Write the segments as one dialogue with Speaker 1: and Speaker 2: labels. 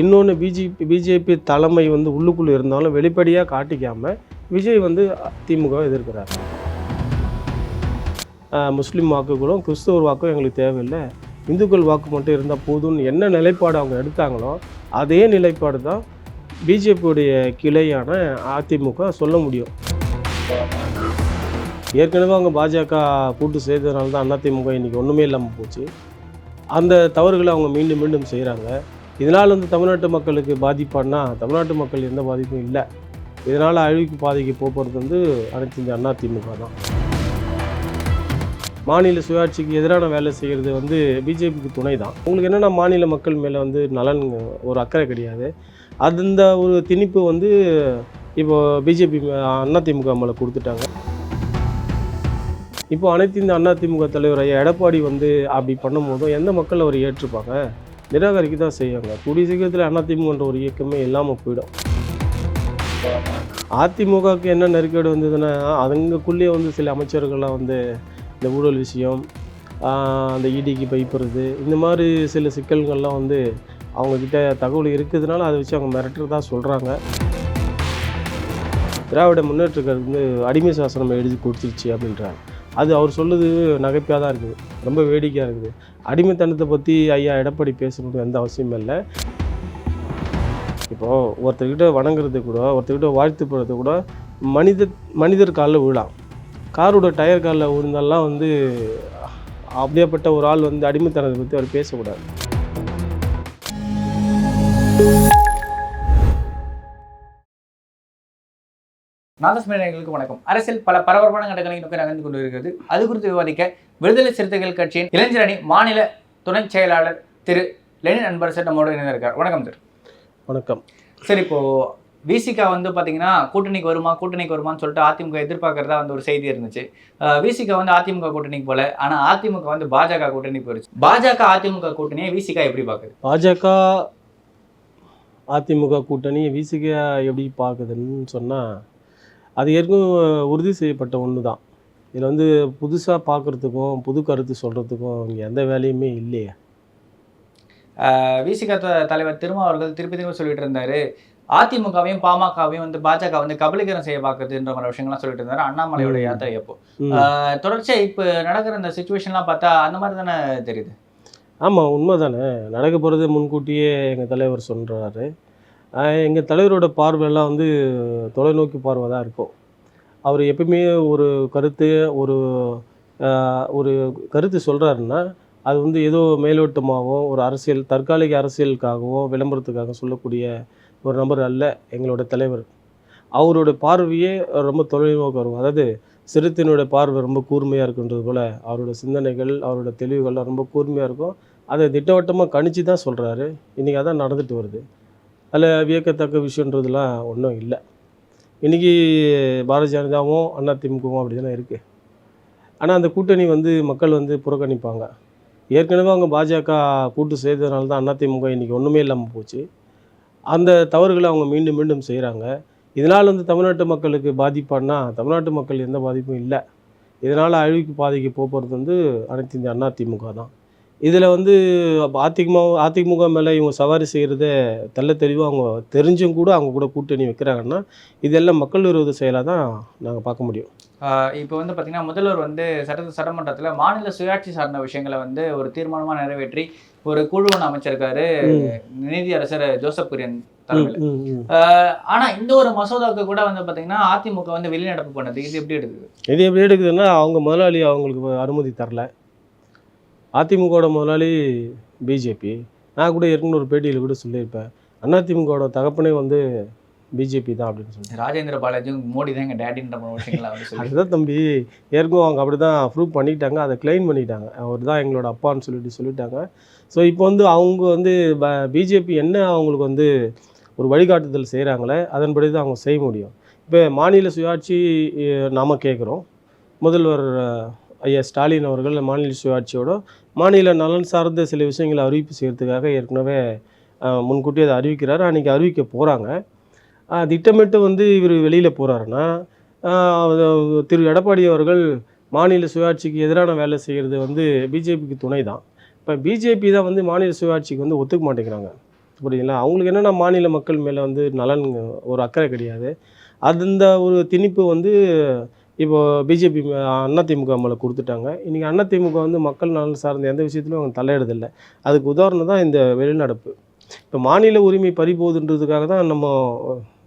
Speaker 1: இன்னொன்று BJP BJP தலைமை வந்து உள்ளுக்குள்ளே இருந்தாலும் வெளிப்படையாக காட்டிக்காமல் விஜய் வந்து திமுக எதிர்க்கிறார். முஸ்லீம் வாக்குகளும் கிறிஸ்தவர் வாக்கும் எங்களுக்கு தேவையில்லை. இந்துக்கள் வாக்கு மட்டும் இருந்தால் போதும்னு என்ன நிலைப்பாடு அவங்க எடுத்தாங்களோ அதே நிலைப்பாடு தான் பிஜேபியுடைய கிளையான அதிமுக சொல்ல முடியும். ஏற்கனவே அவங்க பாஜக கூட்டு செய்ததுனால தான் அதிமுக இன்றைக்கி ஒன்றுமே இல்லாமல் போச்சு. அந்த தவறுகளை அவங்க மீண்டும் மீண்டும் செய்கிறாங்க இதனால் வந்து தமிழ்நாட்டு மக்களுக்கு பாதிப்பானா? தமிழ்நாட்டு மக்கள் எந்த பாதிப்பும் இல்லை. இதனால் அழிவுக்கு பாதைக்கு போகிறது வந்து அனைத்து இந்த அண்ணா திமுக தான். மாநில சுயாட்சிக்கு எதிரான வேலை செய்கிறது வந்து பிஜேபிக்கு துணை தான். உங்களுக்கு என்னென்னா மாநில மக்கள் மேலே வந்து நலன் ஒரு அக்கறை கிடையாது. அந்த ஒரு திணிப்பு வந்து இப்போ பிஜேபி அதிமுக மேலே கொடுத்துட்டாங்க. இப்போ அனைத்து இந்த அதிமுக தலைவர் ஐயா எடப்பாடி வந்து அப்படி பண்ணும்போதும் எந்த மக்கள் அவர் ஏற்றுப்பாங்க? நிராகரிக்க தான் செய்வாங்க. கூடிய சீக்கிரத்தில் அதிமுகன்ற ஒரு இயக்கமே இல்லாமல் போயிடும். அதிமுகவுக்கு என்ன நெருக்கடி வந்ததுன்னா அதுங்களுக்குள்ளேயே வந்து சில அமைச்சர்கள்லாம் வந்து இந்த ஊழல் விஷயம் அந்த இடிக்கு பைப்புறது இந்த மாதிரி சில சிக்கல்கள்லாம் வந்து அவங்கக்கிட்ட தகவல் இருக்குதுனால அதை வச்சு அவங்க மிரட்டுறதா சொல்கிறாங்க திராவிட முன்னேற்ற கழகம் வந்து அடிமை சாசனம் எழுதி கொடுத்துருச்சு அப்படின்றாங்க. அது அவர் சொல்லுது நகைப்பாக தான் இருக்குது. ரொம்ப வேடிக்கையாக இருக்குது. அடிமைத்தனத்தை பற்றி ஐயா எடப்பாடி பேசணும்னு எந்த அவசியமும் இல்லை. இப்போது ஒருத்தர்கிட்ட வணங்குறது கூட ஒருத்தர்கிட்ட வாழ்த்து போடுறது கூட மனித மனிதர் காலில் விழலாம். காரோட டயர் காலில் விழுந்தாலாம் வந்து அப்படியேப்பட்ட ஒரு ஆள் வந்து அடிமைத்தனத்தை பற்றி அவர் பேசக்கூடாது.
Speaker 2: நாதஸ்மரணிகளுக்கு வணக்கம். அரசியல் பல பரபரப்பான கட்டங்களை நோக்கி நகர்ந்து கொண்டு இருக்கிறது அது குறித்து விவாதிக்க விடுதலை சிறுத்தைகள் கட்சியின் இளைஞர் அணி மாநில துணை செயலாளர் திரு லெனின் அன்பரசர் நம்மோடு இணைந்திருக்கார் வணக்கம் சார்.
Speaker 1: வணக்கம்.
Speaker 2: சார் இப்போ விசிகா வந்து பாத்தீங்கன்னா கூட்டணிக்கு வருமா கூட்டணிக்கு வருமான்னு சொல்லிட்டு அதிமுக எதிர்பார்க்கறதா வந்து ஒரு செய்தி இருந்துச்சு. விசிகா வந்து அதிமுக கூட்டணிக்கு போல ஆனா அதிமுக வந்து பாஜக கூட்டணி போயிருச்சு. பாஜக அதிமுக கூட்டணியை விசிகா எப்படி பாக்குது
Speaker 1: பாஜக அதிமுக கூட்டணி விசிக எப்படி பார்க்குதுன்னு சொன்னால் அது ஏற்கனவே உறுதி செய்யப்பட்ட ஒன்று தான் இதில் வந்து புதுசாக பார்க்குறதுக்கும் புது கருத்து சொல்கிறதுக்கும் இங்கே எந்த வேலையுமே இல்லையே.
Speaker 2: விசிகா தலைவர் திருமா அவர்கள் திருப்பி திரும்ப சொல்லிட்டு இருந்தாரு. அதிமுகவையும் பாமகவையும் வந்து பாஜக வந்து கபலீகரம் செய்ய பார்க்குதுன்ற மாதிரி விஷயங்கள்லாம் சொல்லிட்டு இருந்தாரு. அண்ணாமலையோட. யாத்திரை அப்போ.
Speaker 1: ம்.
Speaker 2: ஆஹ் தொடர்ச்சியா இப்போ நடக்கிற இந்த சுச்சுவேஷன்லாம் பார்த்தா அந்த மாதிரி தானே தெரியுது?
Speaker 1: ஆமாம் உண்மை தானே நடக்க போகிறது முன்கூட்டியே எங்கள் தலைவர் சொல்கிறாரு எங்கள் தலைவரோட பார்வையெல்லாம் வந்து தொலைநோக்கி பார்வை தான் இருக்கும். அவர் எப்பயுமே ஒரு கருத்து ஒரு ஒரு கருத்து சொல்கிறாருன்னா அது வந்து ஏதோ மேலோட்டமாகவும் ஒரு அரசியல் தற்காலிக அரசியலுக்காகவும் விளம்பரத்துக்காக சொல்லக்கூடிய ஒரு நபர் அல்ல எங்களோட தலைவர். அவரோட பார்வையே ரொம்ப தொலைநோக்கு வரும். அதாவது சிறுத்தையினுடைய பார்வை ரொம்ப கூர்மையாக இருக்குன்றது போல் அவரோட சிந்தனைகள் அவரோட தெளிவுகள்லாம் ரொம்ப கூர்மையாக இருக்கும். அதை திட்டவட்டமாக கணிச்சு தான் சொல்கிறாரு இன்றைக்கி அதான் நடந்துட்டு வருது. அதில் வியக்கத்தக்க விஷயன்றதுலாம் ஒன்றும் இல்லை. இன்றைக்கி பாரதிய ஜனதாவும் அதிமுகவும் அப்படி தானே இருக்குது ஆனால் அந்த கூட்டணி வந்து மக்கள் வந்து புறக்கணிப்பாங்க. ஏற்கனவே அவங்க பாஜக கூட்டு செய்ததுனால தான் அதிமுக இன்றைக்கி ஒன்றுமே இல்லாமல் போச்சு. அந்த தவறுகளை அவங்க மீண்டும் மீண்டும் செய்கிறாங்க இதனால் வந்து தமிழ்நாட்டு மக்களுக்கு பாதிப்பானா? தமிழ்நாட்டு மக்கள் எந்த பாதிப்பும் இல்லை. இதனால் அழிவுக்கு பாதைக்கு போகிறது வந்து அனைத்து இந்த அண்ணா திமுக தான். இதில் வந்து அதிமுக அதிமுக மேலே இவங்க சவாரி செய்கிறத தெள்ள தெளிவாக அவங்க தெரிஞ்சும் கூட அவங்க கூட கூட்டணி வைக்கிறாங்கன்னா இதெல்லாம் மக்கள் விரோத செயலாக தான் நாங்கள் பார்க்க முடியும்.
Speaker 2: இப்போ வந்து பார்த்தீங்கன்னா முதல்வர் வந்து சட்ட சட்டமன்றத்தில் மாநில சுயாட்சி சார்ந்த விஷயங்களை வந்து ஒரு தீர்மானமாக நிறைவேற்றி ஒரு குழு ஒன்று அமைச்சிருக்காரு நீதியரசர் ஜோசப் குரியன் தலைமையில்.
Speaker 1: ம், ம்.
Speaker 2: ஆஹ் ஆனா இந்த ஒரு மசோதாவுக்கு கூட வந்து பாத்தீங்கன்னா அதிமுக வந்து வெளிநடப்பு பண்ணது. இது எப்படி எடுக்குது?
Speaker 1: இது எப்படி எடுக்குதுன்னா அவங்க முதலாளி அவங்களுக்கு அனுமதி தரல. அதிமுகவோட முதலாளி பிஜேபி. நான் கூட ஏற்கனவே ஒரு பேட்டியில் கூட சொல்லியிருப்பேன். அதிமுகவோட தகப்பனே வந்து பிஜேபி தான் அப்படின்னு சொல்லி
Speaker 2: ராஜேந்திர பாலாஜி மோடி தான் டேடின்ற விஷயங்களை
Speaker 1: அதுதான் தம்பி. ஏற்கனவே அவங்க அப்படி தான் ப்ரூவ் பண்ணிட்டாங்க. அதை கிளைம் பண்ணிட்டாங்க. அவர் தான் எங்களோட அப்பான்னு சொல்லிட்டு சொல்லிட்டாங்க. ஸோ இப்போ வந்து அவங்க வந்து பிஜேபி என்ன அவங்களுக்கு வந்து ஒரு வழிகாட்டுதல் செய்கிறாங்களே அதன்படி தான் அவங்க செய்ய முடியும். இப்போ மாநில சுயாட்சி நாம கேட்குறோம் முதல்வர் ஐயா ஸ்டாலின் அவர்கள் மாநில சுயாட்சியோட மாநில நலன் சார்ந்த சில விஷயங்களை அறிவிப்பு செய்கிறதுக்காக ஏற்கனவே முன்கூட்டி முன்கூட்டியே அதை அறிவிக்கிறார். அன்றைக்கி அறிவிக்க போகிறாங்க திட்டமிட்டு வந்து இவர் வெளியில் போகிறாருன்னா திரு. எடப்பாடி அவர்கள் மாநில சுயாட்சிக்கு எதிரான வேலை செய்கிறது வந்து பிஜேபிக்கு துணை தான் இப்போ பிஜேபி தான் வந்து மாநில சுயாட்சிக்கு வந்து ஒத்துக்க மாட்டேங்கிறாங்க. புரியுதுங்களா? அவங்களுக்கு என்னென்னா மாநில மக்கள் மேலே வந்து நலன் ஒரு அக்கறை கிடையாது. அந்த ஒரு திணிப்பு வந்து இப்போ பிஜேபி அதிமுக மேலே கொடுத்துட்டாங்க. இன்றைக்கி அதிமுக வந்து மக்கள் நலன் சார்ந்த எந்த விஷயத்துலையும் அவங்க தலையிடுறதில்ல. அதுக்கு உதாரணம் தான் இந்த வெளிநடப்பு. இப்போ மாநில உரிமை பறிபோகுதுன்றதுக்காக தான் நம்ம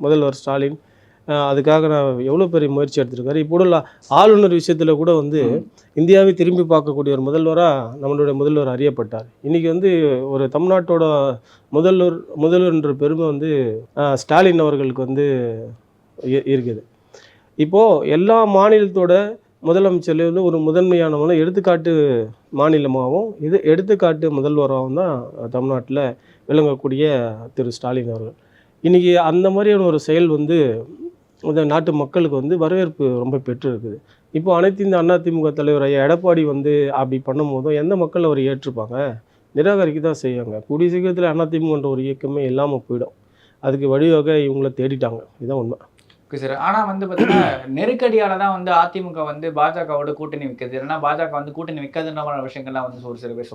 Speaker 1: முதல்வர் ஸ்டாலின் அதுக்காக நான் எவ்வளோ பெரிய முயற்சி எடுத்திருக்காரு. இப்போ கூட ஆளுநர் விஷயத்தில் கூட வந்து இந்தியாவை திரும்பி பார்க்கக்கூடிய ஒரு முதல்வராக நம்மளுடைய முதல்வர் அறியப்பட்டார். இன்றைக்கி வந்து ஒரு தமிழ்நாட்டோட முதல்வர் முதல்வர்ன்ற பெருமை வந்து ஸ்டாலின் அவர்களுக்கு வந்து இருக்குது. இப்போது எல்லா மாநிலத்தோட முதலமைச்சர்லேருந்து ஒரு முதன்மையானவங்களும் எடுத்துக்காட்டு மாநிலமாகவும் இது எடுத்துக்காட்டு முதல்வராகவும் தான் தமிழ்நாட்டில் விளங்கக்கூடிய திரு ஸ்டாலின் அவர்கள். இன்றைக்கி அந்த மாதிரியான ஒரு செயல் வந்து இந்த நாட்டு மக்களுக்கு வந்து வரவேற்பு ரொம்ப பெற்று இருக்குது இப்போ அனைத்து இந்த அதிமுக தலைவர் ஐயா எடப்பாடி வந்து அப்படி பண்ணும்போதும் எந்த மக்கள் அவர் ஏற்றுப்பாங்க நிராகரிக்க தான் செய்வாங்க. கூடிய சீக்கிரத்தில் அதிமுகன்ற ஒரு இயக்கமே இல்லாமல் போயிடும். அதுக்கு வழிவகை இவங்கள தேடிட்டாங்க. இதுதான் உண்மை.
Speaker 2: ஓகே சார் ஆனா வந்து பாத்தீங்கன்னா நெருக்கடியால தான் வந்து அதிமுக வந்து பாஜகவோட கூட்டணி வைக்கிறது இல்லைன்னா பாஜக வந்து கூட்டணி வைக்காதுன்ற மாதிரி விஷயங்கள்லாம் வந்து ஒரு சில பேர்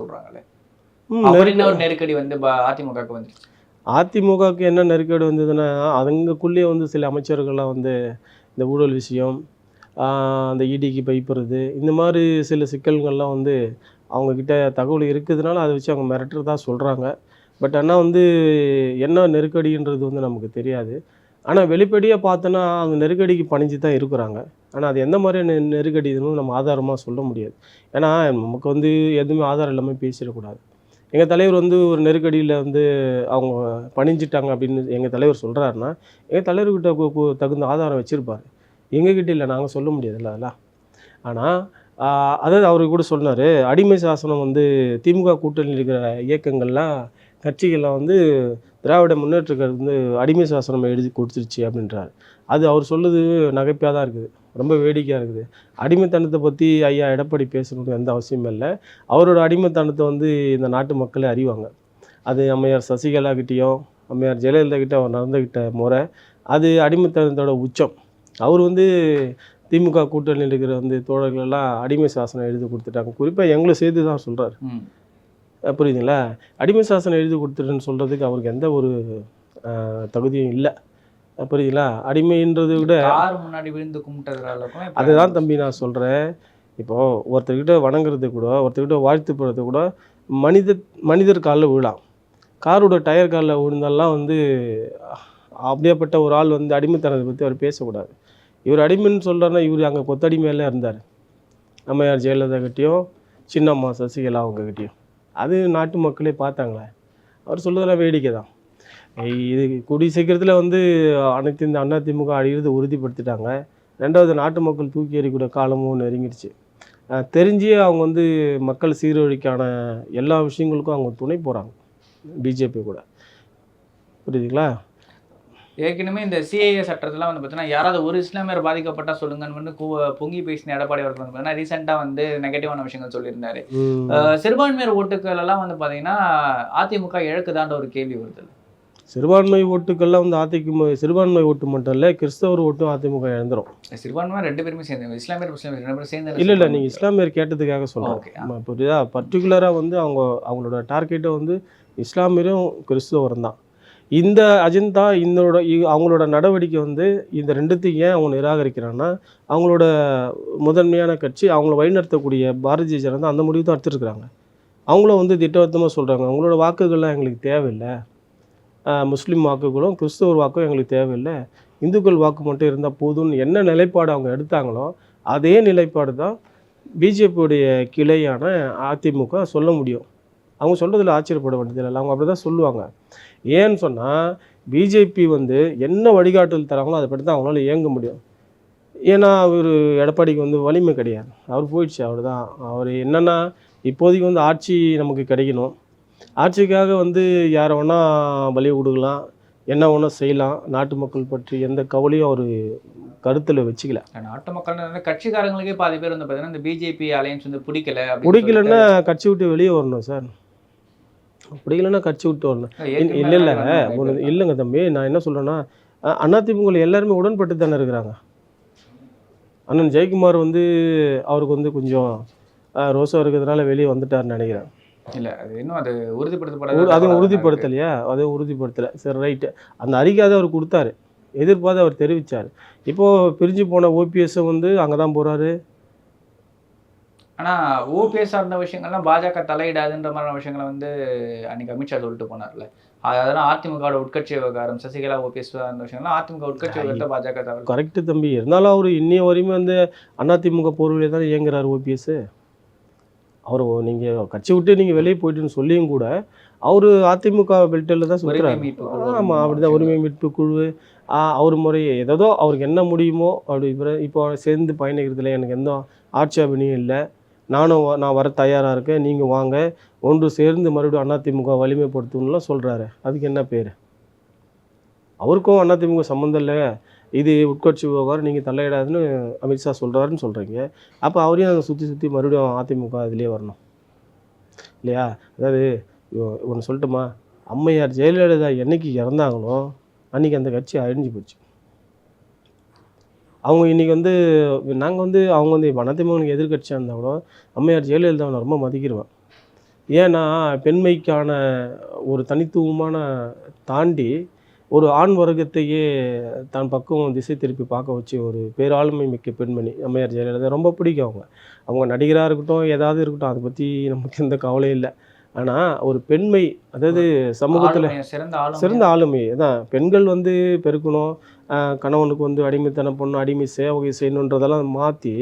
Speaker 2: என்ன ஒரு நெருக்கடி வந்து அதிமுகவுக்கு வந்து?
Speaker 1: அதிமுகவுக்கு என்ன நெருக்கடி வந்ததுன்னா அதுங்களுக்குள்ளேயே வந்து சில அமைச்சர்கள்லாம் வந்து இந்த ஊழல் விஷயம் அந்த இடிக்கு பைப்புறது இந்த மாதிரி சில சிக்கல்கள்லாம் வந்து அவங்கக்கிட்ட தகவல் இருக்குதுனால அதை வச்சு அவங்க மிரட்டுறதா சொல்கிறாங்க பட் ஆனால் வந்து என்ன நெருக்கடின்றது வந்து நமக்கு தெரியாது. ஆனால் வெளிப்படையாக பார்த்தோன்னா அந்த நெருக்கடிக்கு பணிஞ்சு தான் இருக்கிறாங்க. ஆனால் அது எந்த மாதிரியான நெருக்கடி இதுன்னு நம்ம ஆதாரமாக சொல்ல முடியாது. ஏன்னா நமக்கு வந்து எதுவுமே ஆதாரம் இல்லாமல் பேசிடக்கூடாது. எங்கள் தலைவர் வந்து ஒரு நெருக்கடியில் வந்து அவங்க பணிஞ்சிட்டாங்க அப்படின்னு எங்கள் தலைவர் சொல்கிறாருன்னா எங்கள் தலைவர்கிட்ட தகுந்த ஆதாரம் வச்சுருப்பார். எங்ககிட்ட இல்லை நாங்கள் சொல்ல முடியாதுல்ல அதெல்லாம் ஆனால் அதாவது அவர் கூட சொன்னார் அடிமை சாசனம் வந்து திமுக கூட்டணியில் இருக்கிற இயக்கங்கள்லாம் கட்சிகள்லாம் வந்து திராவிட முன்னேற்ற கழகம் வந்து அடிமை சாசனம் எழுதி கொடுத்துருச்சு அப்படின்றார். அது அவர் சொல்லுது நகைப்பாக தான் இருக்குது. ரொம்ப வேடிக்கையாக இருக்குது. அடிமைத்தனத்தை பற்றி ஐயா எடப்பாடி பேசணும்னு எந்த அவசியமும் இல்லை. அவரோட அடிமைத்தனத்தை வந்து இந்த நாட்டு மக்களே அறிவாங்க. அது அம்மையார் சசிகலா கிட்டேயும் அம்மையார் ஜெயலலிதா கிட்டே அவர் நடந்துக்கிட்ட முறை அது அடிமைத்தனத்தோட உச்சம். அவர் வந்து திமுக கூட்டணியில் இருக்கிற வந்து தோழர்கள் எல்லாம் அடிமை சாசனம் எழுதி கொடுத்துட்டாங்க. குறிப்பாக எங்களை சேர்த்து தான் சொல்கிறார் புரியுதுங்களா? அடிமை சாசனம் எழுதி கொடுத்துட்டேன்னு சொல்கிறதுக்கு அவருக்கு எந்த ஒரு தகுதியும் இல்லை. புரியுதுங்களா? அடிமைன்றதை விட
Speaker 2: முன்னாடி விழுந்து
Speaker 1: அதுதான் தம்பி நான் சொல்கிறேன் இப்போது ஒருத்தர்கிட்ட வணங்குறது கூட ஒருத்தர்கிட்ட வாழ்த்து போடுறது கூட மனித மனிதர் காலில் விழலாம். காரோட டயர் காலில் விழுந்தாலாம் வந்து அப்படியேப்பட்ட ஒரு ஆள் வந்து அடிமைத்தனத்தை பற்றி அவர் பேசக்கூடாது. இவர் அடிமைன்னு சொல்கிறாருன்னா இவர் அங்கே கொத்தடிமையில இருந்தார். அம்மையார் ஜெயலலிதா கிட்டேயும் சின்னம்மா சசிகலா அவங்க கிட்டேயும் அது நாட்டு மக்களே பார்த்தாங்களே. அவர் சொல்லுறதெல்லாம் வேடிக்கை தான் இது கூடிய சீக்கிரத்தில் வந்து அனைத்து இந்த அதிமுக அழியிறது உறுதிப்படுத்திட்டாங்க. ரெண்டாவது நாட்டு மக்கள் தூக்கி எறிக்கூடிய காலமும் நெருங்கிடுச்சு. தெரிஞ்சே அவங்க வந்து மக்கள் சீரழிக்கான எல்லா விஷயங்களுக்கும் அவங்க துணை போகிறாங்க பிஜேபி கூட. புரியுதுங்களா?
Speaker 2: ஏற்கனவே இந்த சிஏஏ சட்டத்துல வந்து பார்த்தீங்கன்னா யாராவது ஒரு இஸ்லாமியர் பாதிக்கப்பட்டா சொல்லுங்கன்னு பொங்கி பேசின எடப்பாடி அவர்கள் வந்து பார்த்தீங்கன்னா ரீசெண்டாக வந்து நெகட்டிவான விஷயங்கள் சொல்லியிருந்தாரு. சிறுபான்மையர் ஓட்டுக்கள் எல்லாம் வந்து பார்த்தீங்கன்னா அதிமுக இழக்குதான்ற ஒரு கேள்வி வருது.
Speaker 1: சிறுபான்மை ஓட்டுக்கள்லாம் வந்து அதிமுக சிறுபான்மை ஓட்டு மட்டும் இல்லை கிறிஸ்தவர் ஓட்டும் அதிமுக இழந்துரும்.
Speaker 2: சிறுபான்மையர் ரெண்டு பேருமே சேர்ந்து இஸ்லாமியர் முஸ்லீம் ரெண்டு பேரும் சேர்ந்து
Speaker 1: இல்லை இல்லை நீங்கள் இஸ்லாமியர் கேட்டதுக்காக சொல்கிறேன் புரியுதா? பர்டிகுலராக வந்து அவங்க அவங்களோட டார்கெட்டை வந்து இஸ்லாமியரும் கிறிஸ்துவரும் தான். இந்த அஜெண்டா இதோட இ- அவங்களோட நடவடிக்கை வந்து இந்த ரெண்டுத்தையும் ஏன் அவங்க நிராகரிக்கிறாங்கன்னா அவங்களோட முதன்மையான கட்சி அவங்கள வழிநடத்தக்கூடிய பாரதிய ஜனதா அந்த முடிவு தான் எடுத்துருக்குறாங்க. அவங்களும் வந்து திட்டவட்டமாக சொல்கிறாங்க அவங்களோட வாக்குகள்லாம் எங்களுக்கு தேவையில்லை. முஸ்லீம் வாக்குகளும் கிறிஸ்தவர் வாக்கும் எங்களுக்கு தேவையில்லை. இந்துக்கள் வாக்கு மட்டும் இருந்தால் போதும்னு என்ன நிலைப்பாடு அவங்க எடுத்தாங்களோ அதே நிலைப்பாடு தான் பிஜேபியுடைய கிளையான அதிமுக சொல்ல முடியும். அவங்க சொல்கிறதுல ஆச்சரியப்பட வேண்டியதில்லை. அவங்க அப்படி தான் சொல்லுவாங்க. ஏன்னு சொன்னால் பிஜேபி வந்து என்ன வழிகாட்டுதல் தராங்களோ அதை பற்றி தான் அவங்களால இயங்க முடியும். ஏன்னா அவர் எடப்பாடிக்கு வந்து வலிமை கிடையாது. அவர் போயிடுச்சு அவர் தான் அவர் என்னென்னா இப்போதைக்கு வந்து ஆட்சி நமக்கு கிடைக்கணும். ஆட்சிக்காக வந்து யாரை வேணால் பலி கொடுக்கலாம் என்ன வேணா செய்யலாம். நாட்டு மக்கள் பற்றி எந்த கவலையும் அவர் கருத்தில் வச்சுக்கல.
Speaker 2: நாட்டு மக்கள் கட்சிக்காரங்களுக்கே பாதி பேர் வந்து பார்த்தீங்கன்னா இந்த பிஜேபி அலையன்ஸ் வந்து பிடிக்கல
Speaker 1: பிடிக்கலன்னா கட்சி விட்டு வெளியே வரணும் சார். பிடிக்கலன்னா கட்சி விட்டு வரணும் இல்ல- இல்ல. இல்லைங்க தம்பி. நான் என்ன சொல்றேன்னா அஹ் அதிமுக எல்லாருமே உடன்பட்டு தானே இருக்கிறாங்க. அண்ணன் ஜெயக்குமார் வந்து அவருக்கு வந்து கொஞ்சம் ரோசம் இருக்கிறதுனால வெளியே வந்துட்டாருன்னு நினைக்கிறேன்.
Speaker 2: இல்ல அது இன்னும் அது
Speaker 1: உறு-
Speaker 2: உறுதிப்படுத்தப்பட
Speaker 1: அதுவும்
Speaker 2: தகவலா தான்
Speaker 1: உறுதிப்படுத்தலையா? அதுவும் உறுதிப்படுத்தலை. சரி ரைட்டு. அந்த அறிக்கையாவது அவர் கொடுத்தாரு. எதிர்பார்த்து அவர் தெரிவித்தார் இப்போது பிரிஞ்சு போன ஓபிஎஸ்ஸை வந்து அங்கே தான் போகிறாரு
Speaker 2: ஆனா ஓபிஎஸ் சார்ந்த விஷயங்கள்லாம் பாஜக தலையிடாதுன்ற மாதிரியான விஷயங்களை வந்து அன்னைக்கு அமித்ஷா சொல்லிட்டு போனார்ல. அது- அதெல்லாம் அதிமுக உட்கட்சி விவகாரம் சசிகலா ஓபிஎஸ் அந்த விஷயங்கள்லாம் அதிமுக உட்கட்சி விவகாரத்தை பாஜக தவிர
Speaker 1: கரெக்டு தம்பி. இருந்தாலும் அவர் இன்னைய வரையுமே வந்து அதிமுக போர்விலே தான் இயங்குறாரு ஓபிஎஸ். அவர் நீங்கள் கட்சி விட்டு நீங்கள் வெளியே போயிட்டுன்னு சொல்லியும் கூட அவர் அதிமுக பெல்ட்டில் தான் சுற்றுறாரு
Speaker 2: குழு
Speaker 1: ஆமாம் அப்படிதான். உரிமை மீட்பு குழு அவர் முறை ஏதோ அவருக்கு என்ன முடியுமோ அப்படி இப்ப- இப்போ சேர்ந்து பயணிக்கிறதுல எனக்கு எந்த ஆட்சேபனையும் இல்லை. நானும் நான் வர தயாராக இருக்கேன். நீங்கள் வாங்க. ஒன்று சேர்ந்து மறுபடியும் அதிமுக வலிமைப்படுத்தணும்லாம் சொல்கிறாரு அதுக்கு என்ன பேர்? அவருக்கும் அதிமுக சம்மந்தம் இல்லை இது உட்கட்சி விவகாரம் நீங்கள் தலையிடாதுன்னு அமித்ஷா சொல்கிறாருன்னு சொல்கிறீங்க அப்போ அவரையும் அதை சுற்றி சுற்றி மறுபடியும் அதிமுக இதுலேயே வரணும். இல்லையா? அதாவது ஒன்று சொல்லட்டுமா? அம்மையார் ஜெயலலிதா என்னைக்கு இறந்தாங்களோ அன்றைக்கி அந்த கட்சி அழிஞ்சு போச்சு. அவங்க இன்றைக்கி வந்து நாங்கள் வந்து அவங்க வந்து இப்போ அதிமுக எதிர்கட்சியாக இருந்தால் கூட அம்மையார் ஜெயலலிதாவை நான் ரொம்ப மதிக்கிடுவேன் ஏன்னா பெண்மைக்கான ஒரு தனித்துவமான தாண்டி ஒரு ஆண் வர்க்கத்தையே தான் பக்கம் திசை திருப்பி பார்க்க வச்சு ஒரு பேராளுமை மிக்க பெண்மணி அம்மையார் ஜெயலலிதா ரொம்ப பிடிக்கும் அவங்க. அவங்க நடிகராக இருக்கட்டும் ஏதாவது இருக்கட்டும் அதை பற்றி நமக்கு எந்த கவலையும் இல்லை. ஆனால் ஒரு பெண்மை அதாவது சமூகத்தில்
Speaker 2: சிறந்த ஆளுமை
Speaker 1: அதான். பெண்கள் வந்து பெருக்கணும் கணவனுக்கு வந்து அடிமைத்தனம் பண்ணணும் அடிமை சேவை செய்யணுன்றதெல்லாம் மாற்றி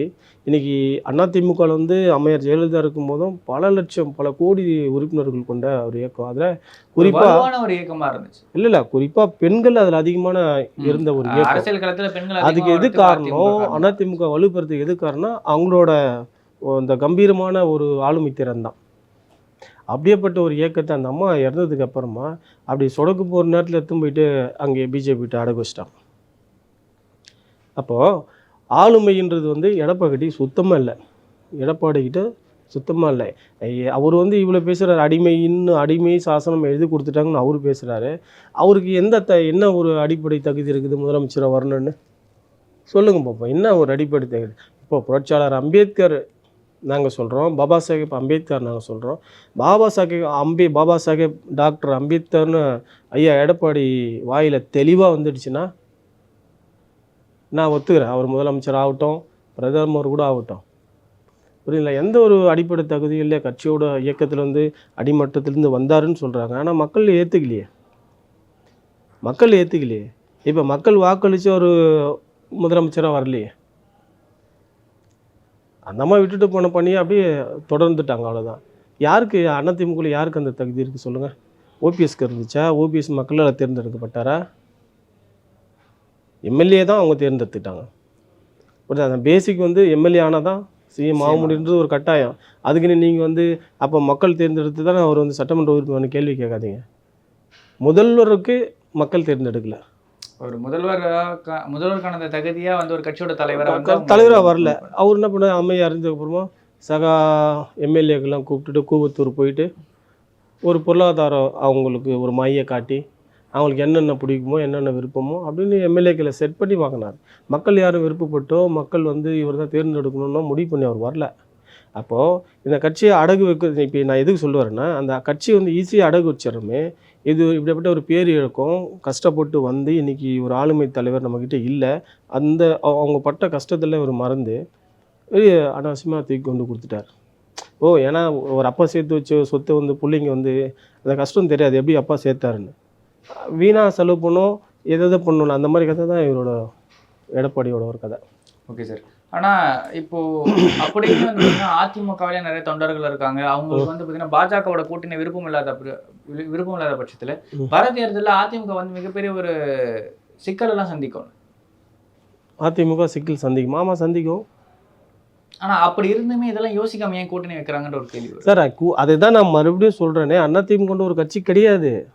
Speaker 1: இன்னைக்கு அதிமுகவில் வந்து அம்மையார் ஜெயலலிதா இருக்கும்போதும் பல லட்சம் பல கோடி உறுப்பினர்கள் கொண்ட ஒரு இயக்கம். அதில் குறிப்பாக
Speaker 2: ஒரு இயக்கமா இருந்துச்சு.
Speaker 1: இல்லை இல்லை. குறிப்பாக பெண்கள் அதில் அதிகமான இருந்த ஒரு இயக்கம்.
Speaker 2: அரசியல் களத்துல பெண்கள்
Speaker 1: அதுக்கு எது காரணம்.
Speaker 2: அதிமுக
Speaker 1: வலுப்படுறதுக்கு எது காரணம் அவங்களோட அந்த கம்பீரமான ஒரு ஆளுமை திறன் தான். அப்படியேப்பட்ட ஒரு இயக்கத்தை அந்த அம்மா இறந்ததுக்கு அப்புறமா அப்படி சொடக்கு போகிற நேரத்தில் எடுத்துன்னு போயிட்டு அங்கே பிஜேபிகிட்ட அடகு வச்சிட்டாங்க அப்போது ஆளுமைன்றது வந்து எடப்பாடி சுத்தமாக இல்லை. எடப்பாடிக்கிட்ட சுத்தமாக இல்லை. அவர் வந்து இவ்வளோ பேசுகிறார் அடிமை இன்னும் அடிமை சாசனம் எழுதி கொடுத்துட்டாங்கன்னு அவர் பேசுகிறாரு அவருக்கு எந்த த என்ன ஒரு அடிப்படை தகுதி இருக்குது முதலமைச்சராக வரணும்னு? சொல்லுங்கள் பாப்போம் என்ன ஒரு அடிப்படை தகுதி? இப்போ புரட்சியாளர் அம்பேத்கர் நாங்கள் சொல்கிறோம் பாபா சாஹேப் அம்பேத்கர் நாங்கள் சொல்கிறோம் பாபா சாஹேப் அம்பி பாபா சாஹேப் டாக்டர் அம்பேத்கர்னு ஐயா எடப்பாடி வாயில் தெளிவாக வந்துடுச்சுன்னா நான் ஒத்துக்கிறேன். அவர் முதலமைச்சர் ஆகட்டும் பிரதமர் கூட ஆகட்டும். புரியல எந்த ஒரு அடிப்படை தகுதியும் இல்லை கட்சியோட இயக்கத்தில் வந்து அடிமட்டத்திலேருந்து வந்தாருன்னு சொல்கிறாங்க ஆனால் மக்கள் ஏற்றுக்கலையே மக்கள் ஏற்றுக்கலையே இப்போ மக்கள் வாக்களித்து ஒரு முதலமைச்சராக வரலையே. அந்த அம்மா விட்டுட்டு போன பணியை அப்படியே தொடர்ந்துட்டாங்க அவ்வளோதான் யாருக்கு அதிமுகவில் யாருக்கு அந்த தகுதி இருக்குது சொல்லுங்கள் ஓபிஎஸ்க்கு இருந்துச்சா? ஓபிஎஸ் மக்களால் தேர்ந்தெடுக்கப்பட்டாரா? எம்எல்ஏ தான் அவங்க தேர்ந்தெடுத்துட்டாங்க. புரியுதா? அந்த பேசிக் வந்து எம்எல்ஏ ஆனால் தான் சிஎம் ஆக முடியுன்றது ஒரு கட்டாயம். அதுக்குன்னு நீங்கள் வந்து அப்போ மக்கள் தேர்ந்தெடுத்து தானே அவர் வந்து சட்டமன்ற உறுப்பினர் கேள்வி கேட்காதீங்க. முதல்வருக்கு மக்கள் தேர்ந்தெடுக்கல.
Speaker 2: ஒரு முதல்வர் முதல்வருக்கான அந்த தகுதியா வந்து ஒரு கட்சியோட தலைவரா வந்து அவங்க-
Speaker 1: தலைவராக வரல. அவர் என்ன பண்ண அம்மையா அறிஞ்சதுக்கப்புறமா சகா எம்எல்ஏக்கெல்லாம் கூப்பிட்டுட்டு கூவத்தூர் போயிட்டு ஒரு பொருளாதாரம் அவங்களுக்கு ஒரு மைய காட்டி அவங்களுக்கு என்னென்ன பிடிக்குமோ என்னென்ன விருப்பமோ அப்படின்னு எம்எல்ஏக்களை செட் பண்ணி வாங்கினார். மக்கள் யாரும் விருப்பப்பட்டோ மக்கள் வந்து இவர் தான் தேர்ந்தெடுக்கணும்னு முடிவு பண்ணி அவர் வரல. அப்போது இந்த கட்சியை அடகு வைக்க இப்போ நான் எதுக்கு சொல்ல வரேன்னா அந்த கட்சியை வந்து ஈஸியாக அடகு வச்சிடறோமே இது இப்படிப்பட்ட ஒரு பேர் இழக்கம் கஷ்டப்பட்டு வந்து இன்னைக்கு ஒரு ஆளுமை தலைவர் நம்மக்கிட்ட இல்லை. அந்த அவங்க பட்ட கஷ்டத்தில் ஒரு மறந்து அனாவசியமாக தூக்கி கொண்டு கொடுத்துட்டார். ஓ ஏன்னா ஒரு அப்பா சேர்த்து வச்ச சொத்தை வந்து பிள்ளைங்க வந்து அந்த கஷ்டம் தெரியாது எப்படி அப்பா சேர்த்தாருன்னு. வீணாக செலவு பண்ணோம் எதை எதை பண்ணணும் அந்த மாதிரி கதை தான் இவரோட எடப்பாடியோட ஒரு கதை.
Speaker 2: Okay sir. ஆனா இப்போ அப்படியே வந்து அதிமுகவிலே நிறைய தொண்டர்கள் இருக்காங்க. அவங்களுக்கு வந்து பாத்தீங்கன்னா பாஜகவோட கூட்டணி விருப்பம் இல்லாத விருப்பம் இல்லாத பட்சத்துல. வர தேர்தலில் அதிமுக வந்து மிகப்பெரிய ஒரு சிக்கல் எல்லாம் சந்திக்கும்.
Speaker 1: அதிமுக சிக்கல் சந்திக்கும். ஆமாம் சந்திக்கும்.
Speaker 2: ஆனா அப்படி இருந்துமே இதெல்லாம் யோசிக்காம ஏன் கூட்டணி வைக்கிறாங்கன்ற ஒரு கேள்வி.
Speaker 1: சார் கு- அதை தான் நான் மறுபடியும் சொல்கிறேனே அதிமுக ஒரு கட்சி கிடையாது.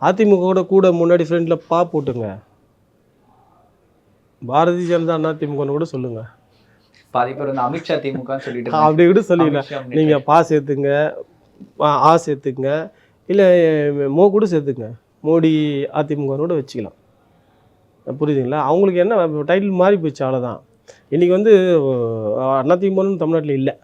Speaker 1: அதிமுக கூட முன்னாடி ஃப்ரெண்டில் பா போட்டுங்க. பாரதிய ஜனதா அதிமுக கூட சொல்லுங்கள்
Speaker 2: பாதி பேர் வந்து அமித்ஷா திமுகன்னு சொல்லிட்டு.
Speaker 1: அப்படி கூட
Speaker 2: முன்னேற்ற-
Speaker 1: நீங்கள் பா சேர்த்துங்க ஆ- சேர்த்துங்க இல்லை மோ கூட சேர்த்துங்க. மோடி அதிமுக கூட வச்சுக்கலாம். புரியுதுங்களா? அவங்களுக்கு என்ன டைட்டில் மாறி போச்சு அவ்வளோதான் இன்றைக்கி வந்து அதிமுகன்னு தமிழ்நாட்டில் இல்லை.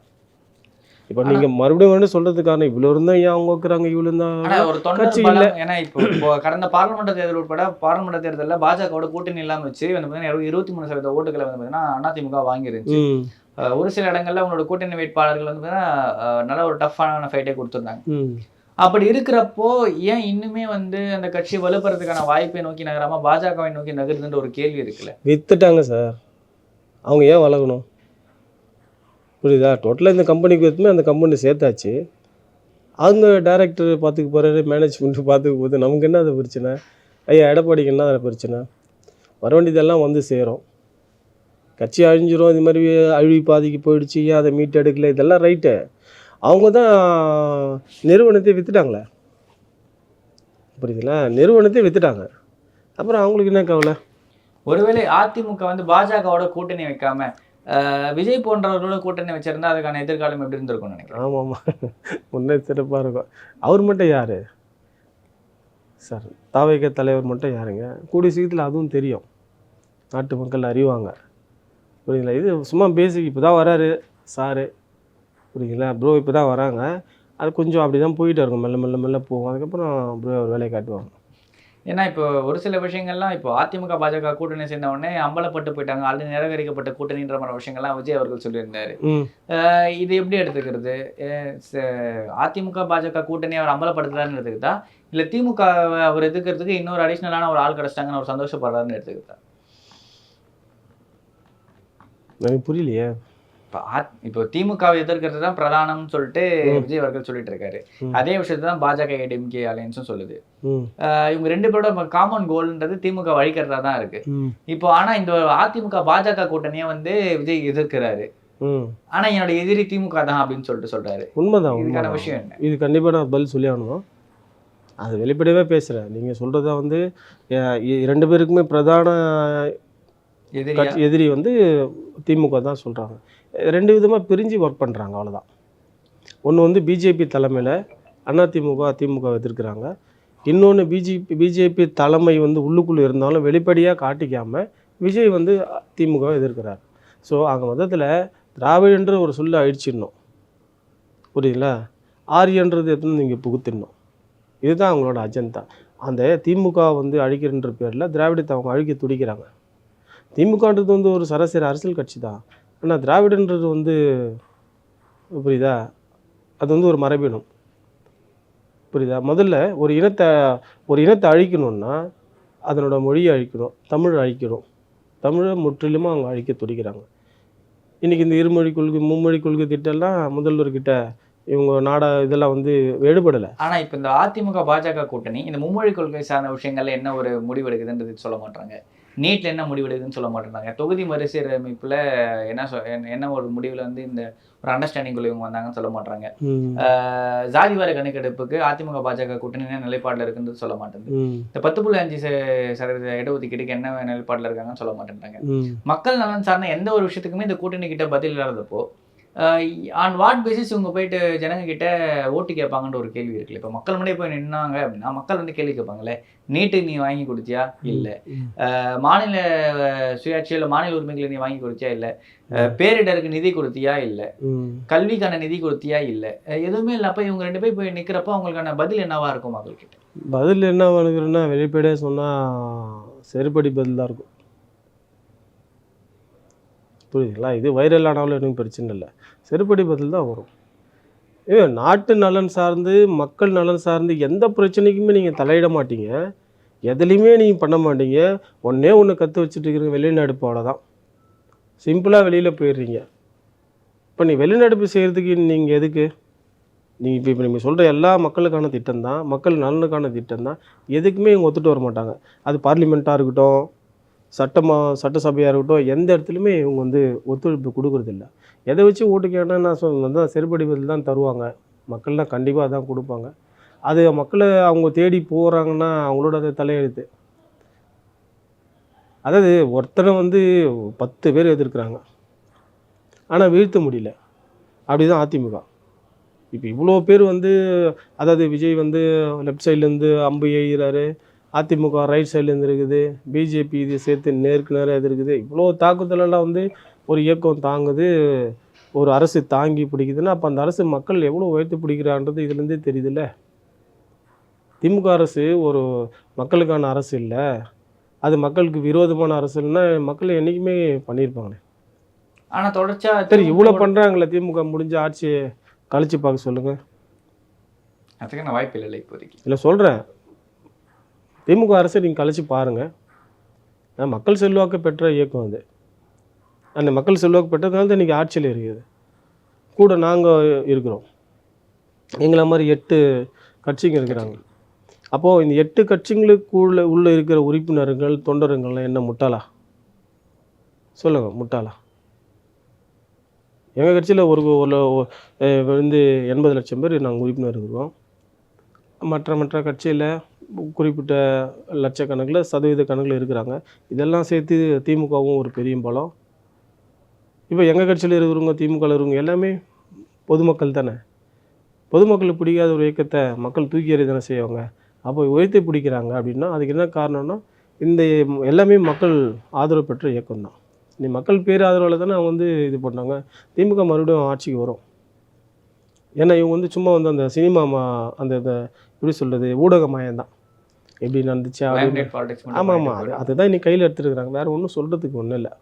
Speaker 1: இப்போ நீங்கள் மறுபடியும் வந்து சொல்கிறதுக்கு காரணம் இவ்வளோ இருந்தால் ஏன் அவங்க வைக்கிறாங்க? இவ்வளோ
Speaker 2: ஆனா
Speaker 1: இருந்தால்
Speaker 2: ஒரு தொண்டர் பலம் ஏன்னா இப்போ கடந்த பாராளுமன்ற தேர்தல் உட்பட பாராளுமன்ற தேர்தலில் பாஜகவோட கூட்டணி இல்லாம வச்சு வந்து பார்த்தீங்கன்னா இருபத்தி மூணு சதவீத ஓட்டுகளை வந்து பார்த்தீங்கன்னா அதிமுக வாங்கிருந்துச்சு. ஒரு சில இடங்கள்ல உங்களோட கூட்டணி வேட்பாளர்கள் வந்து பார்த்தீங்கன்னா நல்ல ஒரு டஃப்பான ஃபைட்டே கொடுத்துருந்தாங்க. அப்படி இருக்கிறப்போ ஏன் இன்னுமே வந்து அந்த கட்சி வலுப்படுறதுக்கான வாய்ப்பை நோக்கி நகராம பாஜகவை நோக்கி நகருதுன்ற ஒரு கேள்வி இருக்குல்ல.
Speaker 1: வித்துட்டாங்க சார். அவங்க ஏன் வளர்க்கணும் புரியுதா? டோட்டலாக இந்த கம்பெனிக்கு வித்துமே அந்த கம்பெனி சேர்த்தாச்சு. அவங்க டேரக்டர் பார்த்துக்க போகிறாரு மேனேஜ்மெண்ட் பார்த்துக்க போகுது நமக்கு என்ன அது பிரச்சனை? ஐயா எடப்பாடிக்கு என்ன அதில் பிரச்சனை? வர வேண்டியதெல்லாம் வந்து சேரும். கட்சி அழிஞ்சிரும் இது மாதிரி அழிவு பாதிக்கு போயிடுச்சு ஏன் அதை மீட் எடுக்கல? இதெல்லாம் ரைட்டு அவங்க தான் நிறுவனத்தை விற்றுட்டாங்களே புரியுதுங்களா? நிறுவனத்தை விற்றுட்டாங்க அப்புறம் அவங்களுக்கு என்ன கவலை?
Speaker 2: ஒருவேளை அதிமுக வந்து பாஜகவோட கூட்டணி வைக்காம விஜய் போன்றவர்களோட கூட்டணி வச்சிருந்தா அதுக்கான எதிர்காலம் எப்படி இருந்திருக்கும்னு நினைக்கிறேன்
Speaker 1: ஆமாம். ஆமாம் முன்னே சிறப்பாக இருக்கும். அவர் மட்டும் யார்? சார் தாவைக்க தலைவர் மட்டும் யாருங்க? கூடிய சீக்கிரத்தில் அதுவும் தெரியும். நாட்டு மக்கள் அறிவாங்க. புரியுங்களா இது சும்மா பேசிக் இப்போ தான் வராரு சாரு. புரியுங்களா ப்ரோ இப்போ தான் வராங்க. அது கொஞ்சம் அப்படி தான் போயிட்டு இருக்கும். மெல்ல மெல்ல மெல்ல போகும். அதுக்கப்புறம் ப்ரோ அவர் வேலையை காட்டுவாங்க.
Speaker 2: ஏன்னா இப்போ ஒரு சில விஷயங்கள்லாம் இப்போ அதிமுக பாஜக கூட்டணி சேர்ந்த உடனே அம்பலப்பட்டு போயிட்டாங்க. ஆல்ரெடி நிராகரிக்கப்பட்ட கூட்டணின்ற மாதிரி விஷயங்கள்லாம் விஜய் அவர்கள் சொல்லியிருந்தாரு. இது எப்படி எடுத்துக்கிறது? அதிமுக பாஜக கூட்டணி அவர் அம்பலப்படுத்துறாருன்னு எடுத்துக்கிட்டா இல்ல திமுக அவர் எதிர்க்கிறதுக்கு இன்னொரு அடிஷ்னலான ஒரு ஆள் கிடைச்சிட்டாங்கன்னு அவர் சந்தோஷப்படுறாருன்னு எடுத்துக்கிட்டா?
Speaker 1: எனக்கு புரியலையே.
Speaker 2: இப்போ இப்போ திமுகவை எதிர்க்கிறது தான் பிரதானம்னு சொல்லிட்டு. விஜய் அவர்கள் சொல்லிட்டு இருக்காரு. அதே விஷயத்தை தான் பாஜக ஏடிஎம்கே அலையன்ஸும் சொல்லுது. இவங்க ரெண்டு பேரோட காமன் கோல்ன்றது திமுக வழிக்கிறதா தான் இருக்கு. இப்போ ஆனா இந்த அதிமுக பாஜக கூட்டணியை வந்து விஜய் எதிர்க்கிறாரு. ஆனா என்னோட எதிரி திமுக தான் அப்படின்னு சொல்லிட்டு சொல்றாரு.
Speaker 1: உண்மைதான்
Speaker 2: இதுக்கான விஷயம் என்ன?
Speaker 1: இது கண்டிப்பாக நான் பதில் சொல்லி ஆகணும். அது வெளிப்படையாகவே பேசுகிறேன் நீங்கள் சொல்கிறத வந்து ரெண்டு பேருக்குமே பிரதான எதிரி வந்து திமுக தான் சொல்கிறாங்க ரெண்டு விதமாக பிரிஞ்சு ஒர்க் பண்ணுறாங்க அவ்வளோதான் ஒன்று வந்து பிஜேபி தலைமையில் அதிமுக திமுக எதிர்க்கிறாங்க. இன்னொன்று பிஜேபி பிஜேபி தலைமை வந்து உள்ளுக்குள்ளே இருந்தாலும் வெளிப்படையாக காட்டிக்காமல் விஜய் வந்து திமுகவை எதிர்க்கிறார். ஸோ அங்கே மொத்தத்தில் திராவிடன்ற ஒரு சொல்ல அழிச்சிடணும். புரியுதுங்களா? ஆரியன்றது e எத்தனை நீங்கள் புகுத்திடணும். இதுதான் அவங்களோட அஜெண்டா அந்த திமுக வந்து அழிக்கிறன்ற பேரில் திராவிடத்தை அவங்க அழிக்க துடிக்கிறாங்க. திமுகன்றது வந்து ஒரு சராசரி அரசியல் கட்சி தான் ஆனால் திராவிடன்றது வந்து புரியுதா? அது வந்து ஒரு மரபினம். புரியுதா? முதல்ல ஒரு இனத்தை ஒரு இனத்தை அழிக்கணும்னா அதனோட மொழியை அழிக்கணும் தமிழ் அழிக்கணும். தமிழை முற்றிலுமாக அவங்க அழிக்க துடிக்கிறாங்க. இன்றைக்கி இந்த இருமொழி கொள்கை மும்மொழி கொள்கை திட்டம்லாம் முதல்வர்கிட்ட இவங்க நாடா இதெல்லாம் வந்து வேறுபடலை.
Speaker 2: ஆனால் இப்போ இந்த அதிமுக பாஜக கூட்டணி இந்த மும்மொழி கொள்கை சார்ந்த விஷயங்கள்ல என்ன ஒரு முடிவு எடுக்குதுன்றது சொல்ல மாட்டாங்க நீட்ல என்ன முடிவு எடுக்குதுன்னு சொல்ல மாட்டேங்கிறாங்க தொகுதி மறுசீரமைப்புல என்ன சொ- என்ன- ஒரு முடிவுல வந்து இந்த ஒரு அண்டர்ஸ்டாண்டிங் இவங்க வந்தாங்கன்னு சொல்ல மாட்டாங்க ஜாதிவார கணக்கெடுப்புக்கு அதிமுக பாஜக கூட்டணி நிலைப்பாடுல இருக்குன்னு சொல்ல மாட்டேங்குது இந்த பத்து புள்ளி அஞ்சு சதவீத இடஒதுக்கீடுக்கு என்ன நிலைப்பாடுல இருக்காங்கன்னு சொல்ல மாட்டேன்றாங்க. மக்கள் நலன் சார்ந்த எந்த ஒரு விஷயத்துக்குமே இந்த கூட்டணி கிட்ட பதில் இல்லாதப்போ ஆன் வாட் பேசிஸ் இவங்க போயிட்டு ஜனங்க கிட்ட ஓட்டு கேட்பாங்கன்ற ஒரு கேள்வி இருக்குல்ல? இப்போ மக்கள் முன்னாடியே போய் நின்னாங்க அப்படின்னா மக்கள் வந்து கேள்வி கேட்பாங்களே நீட்டு நீ வாங்கி கொடுத்தியா? இல்லை. மாநில அஹ், சுயாட்சி இல்லை மாநில உரிமைகளை நீ வாங்கி கொடுத்தியா இல்லை? பேரிடருக்கு நிதி கொடுத்தியா இல்லை? கல்விக்கான நிதி கொடுத்தியா இல்லை? எதுவுமே இல்லப்ப இவங்க ரெண்டு பேர் போய் நிக்கிறப்போ அவங்களுக்கான பதில் என்னவா இருக்கும் மக்கள்கிட்ட?
Speaker 1: பதில் என்ன வணங்குறேன்னா வெளிப்படையாக சொன்னால் செருப்படி பதில் தான் இருக்கும். புரியுதுங்களா? இது வைரல் ஆனாலும் எனக்கு பிரச்சனை இல்லை. செருப்படி பதில் தான் வரும். ஏ நாட்டு நலன் சார்ந்து மக்கள் நலன் சார்ந்து எந்த பிரச்சனைக்குமே நீங்கள் தலையிட மாட்டீங்க. எதுலேயுமே நீங்கள் பண்ண மாட்டீங்க. ஒன்றே ஒன்று கற்று வச்சுட்டு இருக்கிற வெளிநடப்பு அவ்வளோதான் சிம்பிளாக வெளியில் போயிடுறீங்க. இப்போ நீ வெளிநடப்பு செய்கிறதுக்கு நீங்கள் எதுக்கு? நீங்கள் இப்போ இப்போ நீங்கள் சொல்கிற எல்லா மக்களுக்கான திட்டம் தான் மக்கள் நலனுக்கான திட்டம் தான் எதுக்குமே இவங்க ஒத்துட்டு வர மாட்டாங்க. அது பார்லிமெண்ட்டாக இருக்கட்டும் சட்டமாக சட்டசபையாக இருக்கட்டும் எந்த இடத்துலையுமே இவங்க வந்து ஒத்துழைப்பு கொடுக்குறதில்ல. எதை வச்சு ஓட்டு கேட்டால் நான் சொன்ன தான் செருப்படி பதில் தான் தருவாங்க. மக்கள்லாம் கண்டிப்பாக அதான் கொடுப்பாங்க. அது மக்களை அவங்க தேடி போகிறாங்கன்னா அவங்களோட அது தலையெழுத்து. அதாவது ஒருத்தனை வந்து பத்து பேர் எதிர்க்கிறாங்க. ஆனால் வீழ்த்த முடியல. அப்படி தான் அதிமுக. இப்போ இவ்வளோ பேர் வந்து அதாவது விஜய் வந்து லெஃப்ட் சைட்லேருந்து அம்பு எய்கிறாரு அதிமுக ரைட் சைட்லேருந்து இருக்குது பிஜேபி இது சேர்த்து நேருக்கு நேராக இது இருக்குது இவ்வளோ தாக்குதலெல்லாம் வந்து ஒரு இயக்கம் தாங்குது. ஒரு அரசு தாங்கி பிடிக்குதுன்னா அப்போ அந்த அரசு மக்கள் எவ்வளோ உயர்த்தி பிடிக்கிறான்றது இதுலேருந்தே தெரியுதுல்ல. திமுக அரசு ஒரு மக்களுக்கான அரசு இல்லை. அது மக்களுக்கு விரோதமான அரசுன்னா மக்கள் என்றைக்குமே பண்ணியிருப்பாங்களே
Speaker 2: ஆனா தொடர்ச்சியா
Speaker 1: சரி இவ்வளோ பண்ணுறாங்களே திமுக முடிஞ்ச ஆட்சியை கழிச்சு பார்க்க சொல்லுங்கள்
Speaker 2: அதுக்கான வாய்ப்பு இல்லை இப்போதைக்கு.
Speaker 1: இல்லை சொல்கிறேன் திமுக அரசை நீங்கள் கழிச்சு பாருங்கள் மக்கள் செல்வாக்கு பெற்ற இயக்கம் அது. அந்த மக்கள் செல்வாக்கு பெற்றதுனால தான் இன்றைக்கி ஆட்சியில் இருக்குது கூட நாங்கள் இருக்கிறோம். எங்களை மாதிரி எட்டு கட்சிங்க இருக்கிறாங்க. அப்போது இந்த எட்டு கட்சிங்களுக்குள்ள உள்ளே இருக்கிற உறுப்பினர்கள் தொண்டருங்கள்லாம் என்ன முட்டாளா? சொல்லுங்கள் முட்டாளா? எங்கள் கட்சியில் ஒரு ஒரு வந்து எண்பது லட்சம் பேர் நாங்கள் உறுப்பினர் இருக்கிறோம். மற்ற மற்ற கட்சியில் குறிப்பிட்ட லட்சக்கணக்கில் சதவீத கணக்கில் இருக்கிறாங்க. இதெல்லாம் சேர்த்து திமுகவும் ஒரு பெரிய பலம். இப்போ எங்கள் கட்சியில் இருக்கிறவங்க திமுகவில் இருக்கிறவங்க எல்லாமே பொதுமக்கள் தானே? பொதுமக்களுக்கு பிடிக்காத ஒரு இயக்கத்தை மக்கள் தூக்கி எறிய தானே செய்வாங்க. அப்போ உயர்த்தி பிடிக்கிறாங்க அப்படின்னா அதுக்கு என்ன காரணம்னா இந்த எல்லாமே மக்கள் ஆதரவு பெற்ற இயக்கம் தான். இந்த மக்கள் பேர் ஆதரவில் தானே அவங்க வந்து இது பண்ணாங்க. திமுக மறுபடியும் ஆட்சிக்கு வரும். ஏன்னா இவங்க வந்து சும்மா வந்து அந்த சினிமா மா அந்த இதை எப்படி சொல்கிறது ஊடகமயம் தான் எப்படி நடந்துச்சு ஆமாம் ஆமாம் அது அதுதான் இன்னைக்கு கையில் எடுத்துருக்குறாங்க. வேறு ஒன்றும் சொல்கிறதுக்கு ஒன்றும் இல்லை.